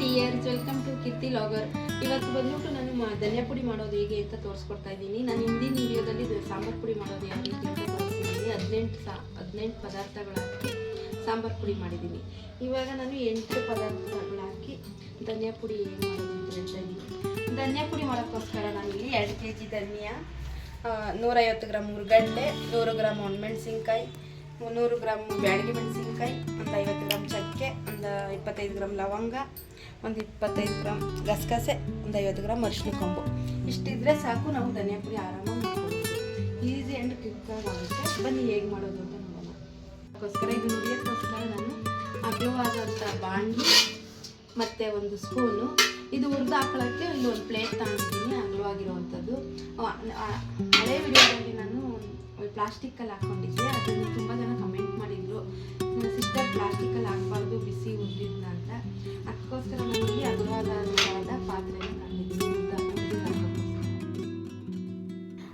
Dears welcome to Keerthi logger ಇವತ್ತು ಬಂದ್ಬಿಟ್ಟು ನಾನು ಧನಿಯಾ ಪುಡಿ ಮಾಡೋದು ಹೇಗೆ ಅಂತ ತೋರಿಸ್ಕೊಡ್ತಾ ಇದ್ದೀನಿ. ನಾನು ಹಿಂದಿನ ವಿಡಿಯೋದಲ್ಲಿ ಸಾಂಬಾರು ಪುಡಿ ಮಾಡೋದು ರೀತಿ ಅಂತ ತೋರಿಸಿದ್ದೀನಿ ಹದಿನೆಂಟು ಸಾ ಹದಿನೆಂಟು ಪದಾರ್ಥಗಳು ಹಾಕಿ ಸಾಂಬಾರ್ ಪುಡಿ ಮಾಡಿದ್ದೀನಿ. ಇವಾಗ ನಾನು ಎಂಟು ಪದಾರ್ಥಗಳು ಹಾಕಿ ಧನಿಯಾ ಪುಡಿ ಏನು ಮಾಡೋದು ಅಂತ ಪುಡಿ ಮಾಡೋಕ್ಕೋಸ್ಕರ ನಾನಿಲ್ಲಿ ಎರಡು ಕೆ ಜಿ ಧನಿಯಾ ನೂರೈವತ್ತು ಗ್ರಾಮ್ ಹುರ್ಗಡ್ಲೆ ನೂರು ಗ್ರಾಮ್ ಒಣಮೆಣಸಿನ್ಕಾಯಿ ನೂರು ಗ್ರಾಮ್ ಬ್ಯಾಡಗಿ ಮೆಣಸಿನ್ಕಾಯಿ, ಒಂದು ಐವತ್ತು ಗ್ರಾಮ್ ಚಕ್ಕೆ, ಒಂದು ಇಪ್ಪತ್ತೈದು ಗ್ರಾಮ್ ಲವಂಗ, ಒಂದು ಇಪ್ಪತ್ತೈದು ಗ್ರಾಮ್ ಗಸಗಸೆ, ಒಂದು ಐವತ್ತು ಗ್ರಾಮ್ ಅರಿಶಿನ ಕೊಂಬು. ಇಷ್ಟಿದ್ರೆ ಸಾಕು, ನಾವು ಧನಿಯಾ ಪುಡಿ ಆರಾಮಾಗಿ ಈಸಿ ಆ್ಯಂಡ್ ಕ್ವಿಕ್ಕಾಗುತ್ತೆ ಬನ್ನಿ, ಹೇಗೆ ಮಾಡೋದು ಅಂತ ನೋಡೋಣ. ಅದಕ್ಕೋಸ್ಕರ ಇದು ನುಡಿಯೋಕ್ಕೋಸ್ಕರ ನಾನು ಅಗ್ಲವಾದಂಥ ಬಾಣಲಿ, ಮತ್ತು ಒಂದು ಸ್ಪೂನು. ಇದು ಹುರಿದು ಹಾಕೊಳ್ಳೋಕ್ಕೆ ಇಲ್ಲಿ ಒಂದು ಪ್ಲೇಟ್ ತಗೊಂಡಿದ್ದೀನಿ ಅಗಲವಾಗಿರುವಂಥದ್ದು ಹಳೆ ವಿಡಿಯೋದಲ್ಲಿ ನಾನು ಪ್ಲಾಸ್ಟಿಕ್ಕಲ್ಲಿ ಹಾಕ್ಕೊಂಡಿದ್ದೆ ಅದನ್ನು ತುಂಬ ಜನ ಕಮೆಂಟ್ ಮಾಡಿದರು. ಸಿಸ್ಟರ್ ಪ್ಲಾಸ್ಟಿಕಲ್ಲಿ ಹಾಕ್ಬಾರ್ದು, ಬಿಸಿ ಉದ್ದಿದ್ನ ಅಂತ. ಅದಕ್ಕೋಸ್ಕರ ನಾನು ಇಲ್ಲಿ ಅಗಲವಾದ ಹಾಕೋಕ್ಕೋಸ್ಕರ.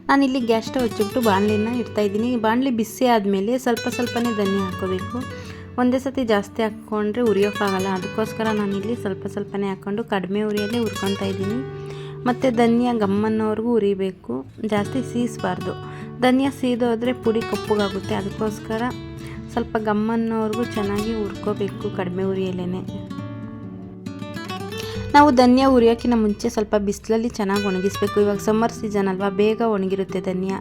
ನಾನಿಲ್ಲಿ ಗ್ಯಾಸ್ ಸ್ಟವ್ ಹಚ್ಚಿಬಿಟ್ಟು ಬಾಣಲಿನ ಇಡ್ತಾಯಿದ್ದೀನಿ ಬಾಣಲಿ ಬಿಸಿ ಆದಮೇಲೆ ಸ್ವಲ್ಪ ಸ್ವಲ್ಪನೇ ಧನಿಯಾ ಹಾಕೋಬೇಕು. ಒಂದೇ ಸತಿ ಜಾಸ್ತಿ ಹಾಕ್ಕೊಂಡ್ರೆ ಉರಿಯೋಕ್ಕಾಗಲ್ಲ ಅದಕ್ಕೋಸ್ಕರ ನಾನಿಲ್ಲಿ ಸ್ವಲ್ಪ ಸ್ವಲ್ಪನೇ ಹಾಕ್ಕೊಂಡು ಕಡಿಮೆ ಉರಿಯಲ್ಲೇ ಹುರ್ಕೊತಾ ಇದ್ದೀನಿ. ಮತ್ತು ಧನಿಯಾ ಗಮ್ಮನ್ನೋರ್ಗೂ ಉರಿಬೇಕು. ಜಾಸ್ತಿ ಸೀಸಬಾರ್ದು. ಧನಿಯಾ ಸೀದೋದ್ರೆ ಪುಡಿ ಕಪ್ಪಗಾಗುತ್ತೆ. ಅದಕ್ಕೋಸ್ಕರ ಸ್ವಲ್ಪ ಗಮ್ಮನ್ನೋರ್ಗೂ ಚೆನ್ನಾಗಿ ಹುರ್ಕೋಬೇಕು ಕಡಿಮೆ ಉರಿಯಲ್ಲೇ ನಾವು ಧನಿಯಾ ಉರಿಯೋಕ್ಕಿಂತ ಮುಂಚೆ ಸ್ವಲ್ಪ ಬಿಸಿಲಲ್ಲಿ ಚೆನ್ನಾಗಿ ಒಣಗಿಸ್ಬೇಕು. ಇವಾಗ ಸಮ್ಮರ್ ಸೀಸನ್ ಅಲ್ವಾ, ಬೇಗ ಒಣಗಿರುತ್ತೆ ಧನಿಯಾ.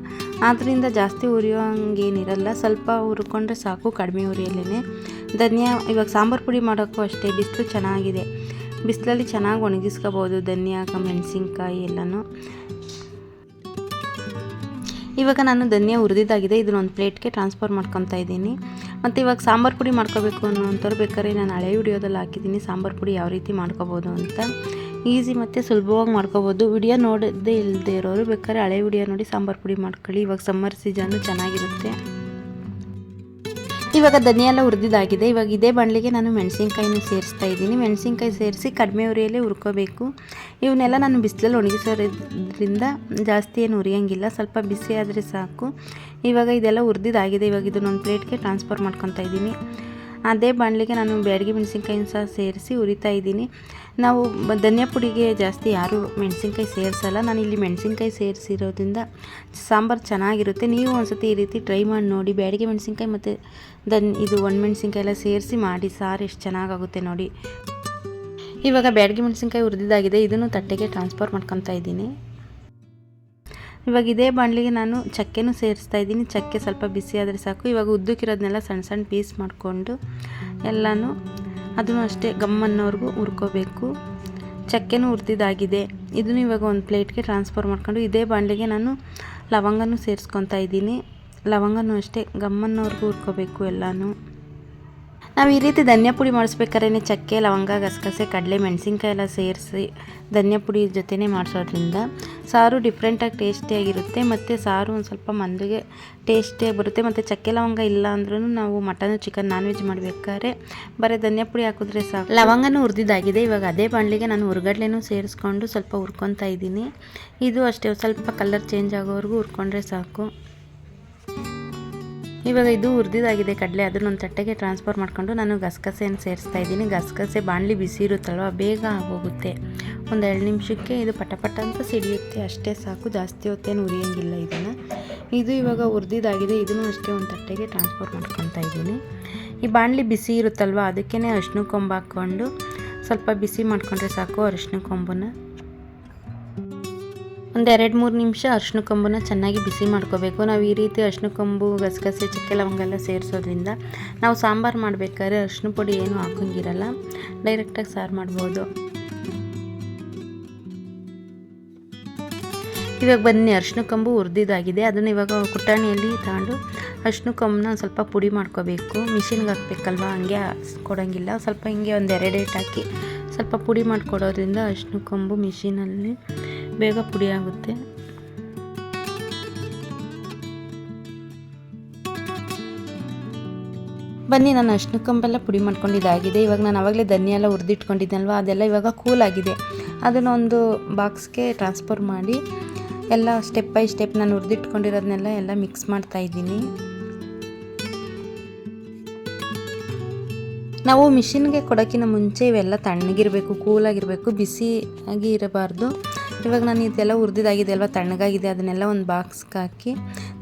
ಆದ್ದರಿಂದ ಜಾಸ್ತಿ ಉರಿಯೋಂಗೇನಿರಲ್ಲ ಸ್ವಲ್ಪ ಹುರ್ಕೊಂಡ್ರೆ ಸಾಕು ಕಡಿಮೆ ಉರಿಯಲ್ಲೇ ಧನಿಯಾ, ಇವಾಗ ಸಾಂಬಾರು ಪುಡಿ ಮಾಡೋಕ್ಕೂ ಅಷ್ಟೇ, ಬಿಸಿಲು ಚೆನ್ನಾಗಿದೆ. ಬಿಸಿಲಲ್ಲಿ ಚೆನ್ನಾಗಿ ಒಣಗಿಸ್ಕೋಬೋದು ಧನಿಯಾ ಮೆಣಸಿನ್ಕಾಯಿ ಎಲ್ಲನೂ. ಇವಾಗ ನಾನು ಧನಿಯಾ ಹುರಿದಿದ್ದಾಗಿದೆ, ಇದನ್ನ ಒಂದು ಪ್ಲೇಟ್ಗೆ ಟ್ರಾನ್ಸ್ಫರ್ ಮಾಡ್ಕೊತಾ ಇದ್ದೀನಿ. ಮತ್ತು ಇವಾಗ ಸಾಂಬಾರು ಪುಡಿ ಮಾಡ್ಕೋಬೇಕು ಅನ್ನೋಂಥವ್ರು ಬೇಕಾದ್ರೆ ನಾನು ಹಳೆ ವಿಡಿಯೋದಲ್ಲಿ ಹಾಕಿದ್ದೀನಿ, ಸಾಂಬಾರು ಪುಡಿ ಯಾವ ರೀತಿ ಮಾಡ್ಕೋಬೋದು ಅಂತ. ಈಸಿ ಮತ್ತು ಸುಲಭವಾಗಿ ಮಾಡ್ಕೋಬೋದು. ವಿಡಿಯೋ ನೋಡದೇ ಇಲ್ಲದೆ ಇರೋರು ಬೇಕಾದ್ರೆ ಹಳೆ ವಿಡಿಯೋ ನೋಡಿ ಸಾಂಬಾರು ಪುಡಿ ಮಾಡ್ಕೊಳ್ಳಿ. ಇವಾಗ ಸಮ್ಮರ್ ಸೀಸನ್ನು ಚೆನ್ನಾಗಿರುತ್ತೆ. ಇವಾಗ ಧನಿಯಾ ಎಲ್ಲ ಇವಾಗ ಇದೇ ಬಾಣಲಿಗೆ ನಾನು ಮೆಣಸಿನ್ಕಾಯಿನೂ ಸೇರಿಸ್ತಾ ಇದ್ದೀನಿ. ಮೆಣಸಿನ್ಕಾಯಿ ಸೇರಿಸಿ ಕಡಿಮೆ ಉರಿಯಲ್ಲೇ ಹುರ್ಕೋಬೇಕು. ಇವನ್ನೆಲ್ಲ ನಾನು ಬಿಸಿಲಲ್ಲಿ ಒಣಗಿಸೋದ್ರಿಂದ ಜಾಸ್ತಿ ಏನು ಉರಿಯೋಂಗಿಲ್ಲ. ಸ್ವಲ್ಪ ಬಿಸಿ ಆದರೆ ಸಾಕು. ಇವಾಗ ಇದೆಲ್ಲ ಹುರಿದಿದ್ದಾಗಿದೆ. ಇವಾಗ ಇದನ್ನೊಂದು ಪ್ಲೇಟ್ಗೆ ಟ್ರಾನ್ಸ್ಫರ್ ಮಾಡ್ಕೊತಾ ಇದ್ದೀನಿ. ಅದೇ ಬಾಣಲಿಗೆ ನಾನು ಬ್ಯಾಡಗಿ ಮೆಣಸಿನ್ಕಾಯಿನ ಸಹ ಸೇರಿಸಿ ಉರಿತಾ ಇದ್ದೀನಿ. ನಾವು ಧನಿಯಾ ಪುಡಿಗೆ ಜಾಸ್ತಿ ಯಾರೂ ಮೆಣಸಿನ್ಕಾಯಿ ಸೇರಿಸಲ್ಲ. ನಾನು ಇಲ್ಲಿ ಮೆಣಸಿನ್ಕಾಯಿ ಸೇರಿಸಿರೋದ್ರಿಂದ ಸಾಂಬಾರು ಚೆನ್ನಾಗಿರುತ್ತೆ. ನೀವು ಒಂದ್ಸತಿ ಈ ರೀತಿ ಟ್ರೈ ಮಾಡಿ ನೋಡಿ. ಬ್ಯಾಡಗಿ ಮೆಣಸಿನ್ಕಾಯಿ ಮತ್ತು ದನ್ ಇದು ಒಣ ಮೆಣಸಿನ್ಕಾಯಿ ಎಲ್ಲ ಸೇರಿಸಿ ಮಾಡಿ. ಸಾರು ಎಷ್ಟು ಚೆನ್ನಾಗಾಗುತ್ತೆ ನೋಡಿ. ಇವಾಗ ಬ್ಯಾಡಗಿ ಮೆಣಸಿನ್ಕಾಯಿ ಉರಿದಿದ್ದಾಗಿದೆ ಇದನ್ನು ತಟ್ಟೆಗೆ ಟ್ರಾನ್ಸ್ಫರ್ ಮಾಡ್ಕೊತಾ ಇದ್ದೀನಿ. ಇವಾಗ ಇದೇ ಬಾಣಲಿಗೆ ನಾನು ಚಕ್ಕೆನೂ ಸೇರಿಸ್ತಾ ಇದ್ದೀನಿ. ಚಕ್ಕೆ ಸ್ವಲ್ಪ ಬಿಸಿ ಆದರೆ ಸಾಕು. ಇವಾಗ ಉದ್ದಕ್ಕಿರೋದನ್ನೆಲ್ಲ ಸಣ್ಣ ಸಣ್ಣ ಪೀಸ್ ಮಾಡಿಕೊಂಡು ಎಲ್ಲನೂ ಅದನ್ನು ಅಷ್ಟೇ ಗಮ್ಮನ್ನೋರ್ಗೂ ಹುರ್ಕೋಬೇಕು. ಚಕ್ಕೆನೂ ಹುರ್ತಿದ್ದಾಗಿದೆ ಇದನ್ನು ಇವಾಗ ಒಂದು ಪ್ಲೇಟ್ಗೆ ಟ್ರಾನ್ಸ್ಫರ್ ಮಾಡ್ಕೊಂಡು ಇದೇ ಬಾಣಲಿಗೆ ನಾನು ಲವಂಗನೂ ಸೇರಿಸ್ಕೊತಾ ಇದ್ದೀನಿ. ಲವಂಗನೂ ಅಷ್ಟೇ ಗಮ್ಮನ್ನೋರ್ಗೂ ಹುರ್ಕೋಬೇಕು ಎಲ್ಲನೂ. ನಾವು ಈ ರೀತಿ ಧನ್ಯ ಪುಡಿ ಮಾಡಿಸ್ಬೇಕಾದ್ರೆ ಚಕ್ಕೆ, ಲವಂಗ, ಗಸಗಸೆ, ಕಡಲೆ, ಮೆಣಸಿನ್ಕಾಯಿ ಎಲ್ಲ ಸೇರಿಸಿ ಧನ್ಯ ಪುಡಿ ಜೊತೆನೇ ಮಾಡಿಸೋದ್ರಿಂದ ಸಾರು ಡಿಫ್ರೆಂಟಾಗಿ ಟೇಸ್ಟಿಯಾಗಿರುತ್ತೆ ಮತ್ತು ಸಾರು ಒಂದು ಸ್ವಲ್ಪ ಮಂದಿಗೆ ಟೇಸ್ಟಿಯಾಗಿ ಬರುತ್ತೆ. ಮತ್ತು ಚಕ್ಕೆ, ಲವಂಗ ಇಲ್ಲ ಅಂದ್ರೂ ನಾವು ಮಟನ್ ಚಿಕನ್ ನಾನ್ ವೆಜ್ ಮಾಡಬೇಕಾದ್ರೆ ಬರೀ ಧನ್ಯ ಪುಡಿ ಹಾಕಿದ್ರೆ ಸಾಕು. ಲವಂಗನೂ ಹುರಿದಿದ್ದಾಗಿದೆ ಇವಾಗ ಅದೇ ಬಾಣಲಿಗೆ ನಾನು ಹುರ್ಗಡ್ಲೆನೂ ಸೇರಿಸ್ಕೊಂಡು ಸ್ವಲ್ಪ ಹುರ್ಕೊತಾ ಇದ್ದೀನಿ. ಇದು ಅಷ್ಟೇ ಸ್ವಲ್ಪ ಕಲರ್ ಚೇಂಜ್ ಆಗೋವರೆಗೂ ಹುರ್ಕೊಂಡ್ರೆ ಸಾಕು. ಇವಾಗ ಇದು ಹುರಿದಿದ್ದಾಗಿದೆ ಕಡಲೆ ಅದನ್ನ ಒಂದು ತಟ್ಟೆಗೆ ಟ್ರಾನ್ಸ್ಫರ್ ಮಾಡ್ಕೊಂಡು ನಾನು ಗಸಗಸೆಯನ್ನು ಸೇರಿಸ್ತಾ ಇದ್ದೀನಿ. ಗಸಗಸೆ ಬಾಣಲಿ ಬಿಸಿ ಇರುತ್ತಲ್ವ, ಬೇಗ ಆಗೋಗುತ್ತೆ. ಒಂದು ಎರಡು ನಿಮಿಷಕ್ಕೆ ಇದು ಪಟ ಪಟ ಅಂತ ಸಿಡಿಯುತ್ತೆ. ಅಷ್ಟೇ ಸಾಕು, ಜಾಸ್ತಿ ಹೊತ್ತೇನು ಉರಿಯೋಂಗಿಲ್ಲ ಇದನ್ನು. ಇದು ಇವಾಗ ಉರ್ದಿದಾಗಿದೆ, ಇದನ್ನು ಅಷ್ಟೇ ಒಂದು ತಟ್ಟೆಗೆ ಟ್ರಾನ್ಸ್ಫರ್ ಮಾಡ್ಕೊತಾ ಇದ್ದೀನಿ. ಈ ಬಾಣಲಿ ಬಿಸಿ ಇರುತ್ತಲ್ವ ಅದಕ್ಕೇ ಅರಿಶಿನ ಕೊಂಬು ಹಾಕ್ಕೊಂಡು ಸ್ವಲ್ಪ ಬಿಸಿ ಮಾಡಿಕೊಂಡ್ರೆ ಸಾಕು ಅರಿಶಿನ ಕೊಂಬನ್ನ ಒಂದು ಎರಡು ಮೂರು ನಿಮಿಷ ಅರ್ಶಿನ ಕೊಂಬನ್ನ ಚೆನ್ನಾಗಿ ಬಿಸಿ ಮಾಡ್ಕೋಬೇಕು. ನಾವು ಈ ರೀತಿ ಅರ್ಶಿನ ಕೊಂಬು, ಗಸಗಸೆ, ಚಕ್ಕೆ ಲವಂಗ ಎಲ್ಲ ಸೇರಿಸೋದ್ರಿಂದ ನಾವು ಸಾಂಬಾರು ಮಾಡಬೇಕಾದ್ರೆ ಅರ್ಶಿನ ಪುಡಿ ಏನೂ ಹಾಕೋಂಗಿರಲ್ಲ. ಡೈರೆಕ್ಟಾಗಿ ಸಾರು ಮಾಡ್ಬೋದು. ಇವಾಗ ಬನ್ನಿ ಅರ್ಶಿನ ಕಂಬು ಹುರಿದಿದ್ದಾಗಿದೆ ಅದನ್ನು ಇವಾಗ ಕುಟ್ಟಾಣಿಯಲ್ಲಿ ತಗೊಂಡು ಅರ್ಶಿನ ಕೊಂಬನ್ನ ಸ್ವಲ್ಪ ಪುಡಿ ಮಾಡ್ಕೋಬೇಕು. ಮಿಷಿನ್ಗೆ ಹಾಕ್ಬೇಕಲ್ವ? ಹಂಗೆ ಕೊಡೋಂಗಿಲ್ಲ. ಸ್ವಲ್ಪ ಹಿಂಗೆ ಒಂದು ಎರಡು ಹಾಕಿ ಸ್ವಲ್ಪ ಪುಡಿ ಮಾಡಿಕೊಡೋದ್ರಿಂದ ಅರ್ಶಿನ ಕೊಂಬು ಮಿಷಿನಲ್ಲಿ ಬೇಗ ಪುಡಿ ಆಗುತ್ತೆ. ಬನ್ನಿ, ನಾನು ಅಷ್ಟು ಕಂಬೆಲ್ಲ ಪುಡಿ ಮಾಡ್ಕೊಂಡಿದ್ದಾಗಿದೆ ಇವಾಗ ನಾನು ಆವಾಗಲೇ ಧನಿಯೆಲ್ಲ ಎಲ್ಲ ಅದೆಲ್ಲ ಇವಾಗ ಕೂಲ್ ಆಗಿದೆ. ಅದನ್ನೊಂದು ಬಾಕ್ಸ್ಗೆ ಟ್ರಾನ್ಸ್ಫರ್ ಮಾಡಿ, ಎಲ್ಲ ಸ್ಟೆಪ್ ಬೈ ಸ್ಟೆಪ್ ನಾನು ಹುರಿದಿಟ್ಕೊಂಡಿರೋದನ್ನೆಲ್ಲ ಎಲ್ಲ ಮಿಕ್ಸ್ ಮಾಡ್ತಾ ಇದ್ದೀನಿ. ನಾವು ಮಿಷಿನ್ಗೆ ಕೊಡೋಕ್ಕಿಂತ ಮುಂಚೆ ಇವೆಲ್ಲ ತಣ್ಣಗಿರಬೇಕು ಕೂಲಾಗಿರಬೇಕು ಬಿಸಿ ಆಗಿ ಇರಬಾರ್ದು. ಇವಾಗ ನಾನು ಇದೆಲ್ಲ ಉರಿದಾಗಿದೆ ಅಲ್ವಾ ತಣ್ಣಗಾಗಿದೆ, ಅದನ್ನೆಲ್ಲ ಒಂದು ಬಾಕ್ಸ್ಗೆ ಹಾಕಿ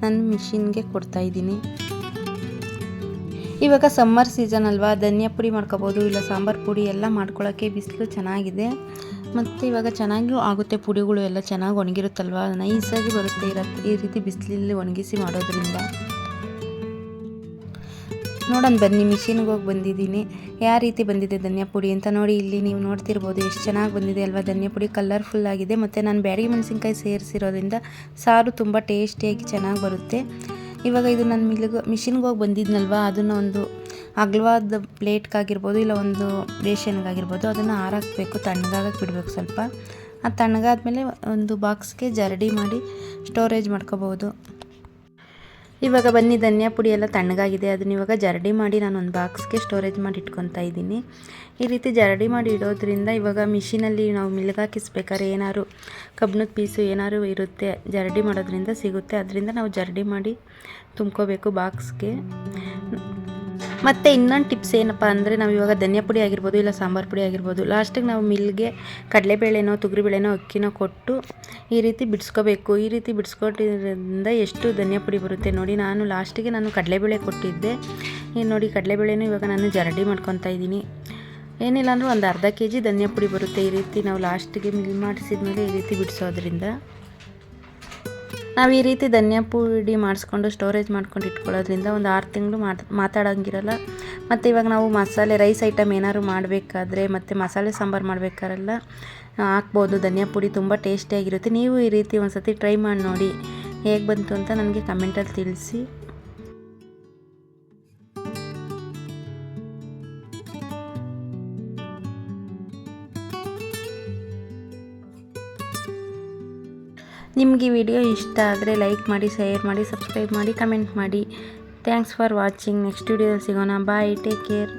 ನಾನು ಮಿಷಿನ್ಗೆ ಕೊಡ್ತಾಯಿದ್ದೀನಿ ಇವಾಗ ಸಮ್ಮರ್ ಸೀಸನ್ ಅಲ್ವಾ, ಧನಿಯಾ ಪುಡಿ ಮಾಡ್ಕೋಬೋದು, ಇಲ್ಲ ಸಾಂಬಾರು ಪುಡಿ ಎಲ್ಲ ಮಾಡ್ಕೊಳ್ಳೋಕ್ಕೆ ಬಿಸಿಲು ಚೆನ್ನಾಗಿದೆ. ಮತ್ತು ಇವಾಗ ಚೆನ್ನಾಗೂ ಆಗುತ್ತೆ, ಪುಡಿಗಳು ಎಲ್ಲ ಚೆನ್ನಾಗಿ ಒಣಗಿರುತ್ತಲ್ವ? ನೈಸಾಗಿ ಬರುತ್ತೆ ಈ ರೀತಿ ಬಿಸಿಲಲ್ಲಿ ಒಣಗಿಸಿ ಮಾಡೋದ್ರಿಂದ. ನೋಡೋಣ ಬನ್ನಿ ಮಿಷಿನ್ಗೆ ಹೋಗಿ ಬಂದಿದ್ದೀನಿ. ಯಾವ ರೀತಿ ಬಂದಿದೆ ಧನಿಯಾ ಪುಡಿ ಅಂತ ನೋಡಿ, ಇಲ್ಲಿ ನೀವು ನೋಡ್ತಿರ್ಬೋದು ಎಷ್ಟು ಚೆನ್ನಾಗಿ ಬಂದಿದೆ ಅಲ್ವಾ ಧನಿಯಾ ಪುಡಿ. ಕಲರ್ಫುಲ್ ಆಗಿದೆ. ಮತ್ತು ನಾನು ಬ್ಯಾಡಗಿ ಮೆಣಸಿನ್ಕಾಯಿ ಸೇರಿಸಿರೋದ್ರಿಂದ ಸಾರು ತುಂಬ ಟೇಸ್ಟಿಯಾಗಿ ಚೆನ್ನಾಗಿ ಬರುತ್ತೆ. ಇವಾಗ ಇದು ನಾನು ಮಿಲ್ಗೆ ಮಿಷಿನ್ಗೆ ಹೋಗಿ ಬಂದಿದ್ನಲ್ವ, ಅದನ್ನು ಒಂದು ಅಗಲವಾದ ಪ್ಲೇಟ್ಗಾಗಿರ್ಬೋದು, ಇಲ್ಲ ಒಂದು ಬೇಷನ್ಗಾಗಿರ್ಬೋದು ಅದನ್ನು ಹಾರಾಕ್ಬೇಕು ತಣ್ಣಗಾಗಕ್ಕೆ ಬಿಡಬೇಕು ಸ್ವಲ್ಪ. ಆ ತಣ್ಣಗಾದ ಮೇಲೆ ಒಂದು ಬಾಕ್ಸ್ಗೆ ಜರಡಿ ಮಾಡಿ ಸ್ಟೋರೇಜ್ ಮಾಡ್ಕೋಬೋದು. ಇವಾಗ ಬನ್ನಿ, ಧನಿಯಾ ಪುಡಿ ಎಲ್ಲ ತಣ್ಣಗಾಗಿದೆ. ಅದನ್ನ ಇವಾಗ ಜರಡಿ ಮಾಡಿ ನಾನು ಒಂದು ಬಾಕ್ಸ್ಗೆ ಸ್ಟೋರೇಜ್ ಮಾಡಿ ಇಟ್ಕೊತಾ ಇದ್ದೀನಿ. ಈ ರೀತಿ ಜರಡಿ ಮಾಡಿ ಇಡೋದ್ರಿಂದ ಇವಾಗ ಮಿಷಿನಲ್ಲಿ ನಾವು ಮಿಲ್ಗಾಕಿಸ್ಬೇಕಾದ್ರೆ ಏನಾದ್ರು ಕಬ್ಬಿಣದ ಪೀಸು ಏನಾದ್ರು ಇರುತ್ತೆ, ಜರಡಿ ಮಾಡೋದ್ರಿಂದ ಸಿಗುತ್ತೆ. ಅದರಿಂದ ನಾವು ಜರಡಿ ಮಾಡಿ ತುಂಬ್ಕೋಬೇಕು ಬಾಕ್ಸ್ಗೆ ಮತ್ತು ಇನ್ನೊಂದು ಟಿಪ್ಸ್ ಏನಪ್ಪ ಅಂದರೆ ನಾವು ಇವಾಗ ಧನಿಯಾ ಪುಡಿ ಆಗಿರ್ಬೋದು ಇಲ್ಲ ಸಾಂಬಾರು ಪುಡಿ ಆಗಿರ್ಬೋದು ಲಾಸ್ಟಿಗೆ ನಾವು ಮಿಲ್ಗೆ ಕಡಲೆಬೇಳೆನೋ, ತೊಗರಿಬೇಳೆನೋ, ಅಕ್ಕಿನೋ ಕೊಟ್ಟು ಈ ರೀತಿ ಬಿಡಿಸ್ಕೋಬೇಕು. ಈ ರೀತಿ ಬಿಡಿಸ್ಕೊಟ್ಟಿರೋದ್ರಿಂದ ಎಷ್ಟು ಧನಿಯಾ ಪುಡಿ ಬರುತ್ತೆ ನೋಡಿ. ನಾನು ಲಾಸ್ಟಿಗೆ ನಾನು ಕಡಲೆಬೇಳೆ ಕೊಟ್ಟಿದ್ದೆ. ಈಗ ನೋಡಿ ಕಡಲೆಬೇಳೆನೂ ಇವಾಗ ನಾನು ಜರಡಿ ಮಾಡ್ಕೊತಾ ಇದ್ದೀನಿ. ಏನಿಲ್ಲ ಅಂದರೂ ಒಂದು ಅರ್ಧ ಕೆ ಜಿ ಧನಿಯಾ ಪುಡಿ ಬರುತ್ತೆ ಈ ರೀತಿ ನಾವು ಲಾಸ್ಟಿಗೆ ಮಿಲ್ ಮಾಡಿಸಿದ್ಮೇಲೆ ಈ ರೀತಿ ಬಿಡಿಸೋದ್ರಿಂದ. ನಾವು ಈ ರೀತಿ ಧನಿಯಾ ಪುಡಿ ಮಾಡಿಸ್ಕೊಂಡು ಸ್ಟೋರೇಜ್ ಮಾಡ್ಕೊಂಡು ಇಟ್ಕೊಳ್ಳೋದ್ರಿಂದ ಒಂದು ಆರು ತಿಂಗಳು ಮಾತು, ಮಾತಾಡೋಂಗಿರಲ್ಲ. ಮತ್ತು ಇವಾಗ ನಾವು ಮಸಾಲೆ ರೈಸ್ ಐಟಮ್ ಏನಾದ್ರು ಮಾಡಬೇಕಾದ್ರೆ ಮತ್ತು ಮಸಾಲೆ ಸಾಂಬಾರು ಮಾಡಬೇಕಾರೆಲ್ಲ ಹಾಕ್ಬೋದು. ಧನಿಯಾ ಪುಡಿ ತುಂಬ ಟೇಸ್ಟಿಯಾಗಿರುತ್ತೆ ನೀವು ಈ ರೀತಿ ಒಂದು ಸತಿ ಟ್ರೈ ಮಾಡಿ ನೋಡಿ, ಹೇಗೆ ಬಂತು ಅಂತ ನನಗೆ ಕಮೆಂಟಲ್ಲಿ ತಿಳಿಸಿ. ನಿಮಗೆ ವಿಡಿಯೋ ಇಷ್ಟ ಆದರೆ ಲೈಕ್ ಮಾಡಿ ಶೇರ್ ಮಾಡಿ ಸಬ್ಸ್ಕ್ರೈಬ್ ಮಾಡಿ ಕಮೆಂಟ್ ಮಾಡಿ. ಥ್ಯಾಂಕ್ಸ್ ಫಾರ್ ವಾಚಿಂಗ್ ನೆಕ್ಸ್ಟ್ ವಿಡಿಯೋದಲ್ಲಿ ಸಿಗೋಣ. Bye take care